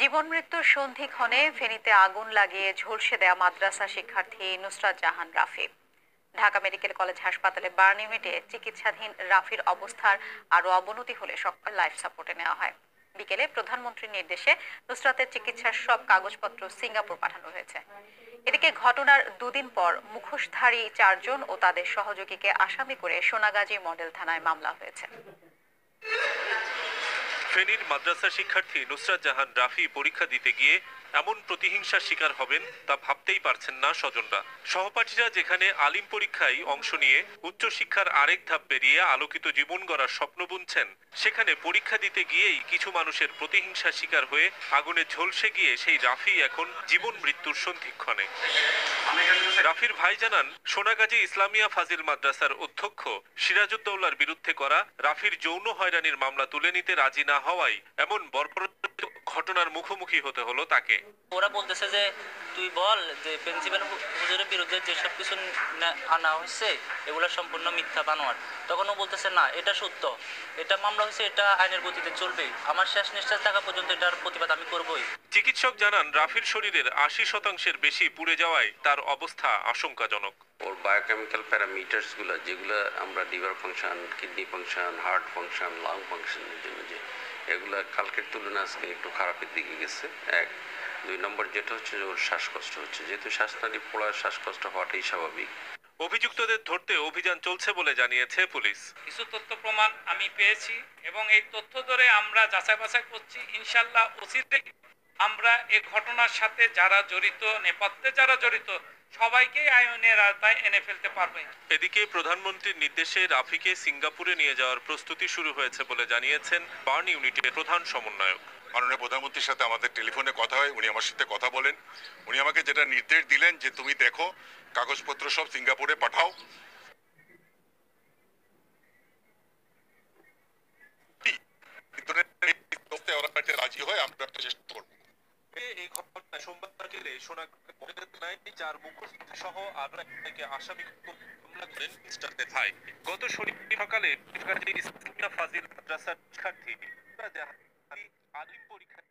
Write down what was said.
জীবন মৃত্যুর সন্ধিক্ষণে ফেনীতে আগুন লাগিয়ে ঝলসে দেয়া মাদ্রাসা শিক্ষার্থী নুসরাত জাহান রাফি। ঢাকা মেডিকেল কলেজ হাসপাতালে বার্ন ইউনিটে চিকিৎসাধীন রাফির অবস্থার আরও অবনতি হলে সকাল লাইফ সাপোর্টে নেওয়া হয়। বিকেলে প্রধানমন্ত্রীর নির্দেশে নুসরাতের চিকিৎসার সব কাগজপত্র সিঙ্গাপুর পাঠানো হয়েছে। এদিকে ঘটনার দুদিন পর মুখোশধারী চারজন ও তাদের সহযোগীকে আসামি করে সোনাগাজী মডেল থানায় মামলা হয়েছে। ফেনীর মাদ্রাসা শিক্ষার্থী নুসরাত জাহান রাফি পরীক্ষা দিতে গিয়ে এমন প্রতিহিংসার শিকার হবেন তা ভাবতেই পারছেন না স্বজনরা। সহপাঠীরা যেখানে আলিম পরীক্ষায় অংশ নিয়ে উচ্চশিক্ষার আরেক ধাপ পেরিয়ে আলোকিত জীবন গড়ার স্বপ্ন বুনছেন, সেখানে পরীক্ষা দিতে গিয়েই কিছু মানুষের প্রতিহিংসার শিকার হয়ে আগুনে ঝলসে গিয়ে সেই রাফি এখন জীবন মৃত্যুর সন্ধিক্ষণে। রাফির ভাই জানান, সোনাগাজী ইসলামিয়া ফাজিল মাদ্রাসার অধ্যক্ষ সিরাজউদ্দৌলার বিরুদ্ধে করা রাফির যৌন হয়রানির মামলা তুলে নিতে রাজি না হওয়ায় এমন বর্বর ঘটনার মুখোমুখি হতে হলো তাকে। ওরা বলতেছে যে তুই বল যে প্রিন্সিপাল হুজুরের বিরুদ্ধে যেসব কিছু আনা হয়েছে এগুলো সম্পূর্ণ মিথ্যা বানোয়ার তখন ও বলতেছে না এটা সত্য। এটা মামলা হয়েছে এটা আইনের গতিতে চলবে। আমার শেষ নিঃশ্বাস থাকা পর্যন্ত এটার প্রতিবাদ আমি করবই। চিকিৎসক জানান রাফির শরীরের আশি শতাংশের বেশি পুড়ে যাওয়ায় তার অবস্থা আশঙ্কাজনক। ওর বায়োকেমিক্যাল প্যারামিটার্সগুলো যেগুলো আমরা liver function kidney function heart function lung ফাংশনের জন্য যে এগুলো কালকের তুলনায় আজকে একটু খারাপের দিকে গেছে। এক। দুই নম্বর যেটা হচ্ছে যে ওর শ্বাসকষ্ট হচ্ছে। যেহেতু শ্বাসনালী পোড়ার শ্বাসকষ্ট হওয়াটাই স্বাভাবিক। অভিযুক্তদের ধরতে অভিযান চলছে বলে জানিয়েছে পুলিশ। কিছু তথ্য প্রমাণ আমি পেয়েছি এবং এই তথ্য ধরে আমরা যাচাই বাছাই করছি ইনশাল্লাহ অচিরে আমরা এ ঘটনার সাথে যারা জড়িত নেপথ্যে যারা জড়িত সবাইকেই আইনের আওতায় এনে ফেলতে পারবে। এদিকে প্রধানমন্ত্রীর নির্দেশে রাফিকে সিঙ্গাপুরে নিয়ে যাওয়ার প্রস্তুতি শুরু হয়েছে বলে জানিয়েছেন বার্ন ইউনিটের প্রধান সমন্বয়ক। মাননীয় প্রধানমন্ত্রীর সাথে আমাদের টেলিফোনে কথা হয় উনি আমার সাথে কথা বলেন। উনি আমাকে যেটা নির্দেশ দিলেন যে তুমি দেখো কাগজপত্র সব সিঙ্গাপুরে পাঠাও। রাজি হয় আমরা একটা চেষ্টা করব। এই ঘটনায় সোমবার জেলে সোনা চার মুখোশ সহ আরও একজনকে আসামি হামলা করেন মিস্টার দেথাই। গত শনিবার সকালে ফাজিল মাদ্রাসার শিক্ষার্থী পরীক্ষা আলিম পরীক্ষায়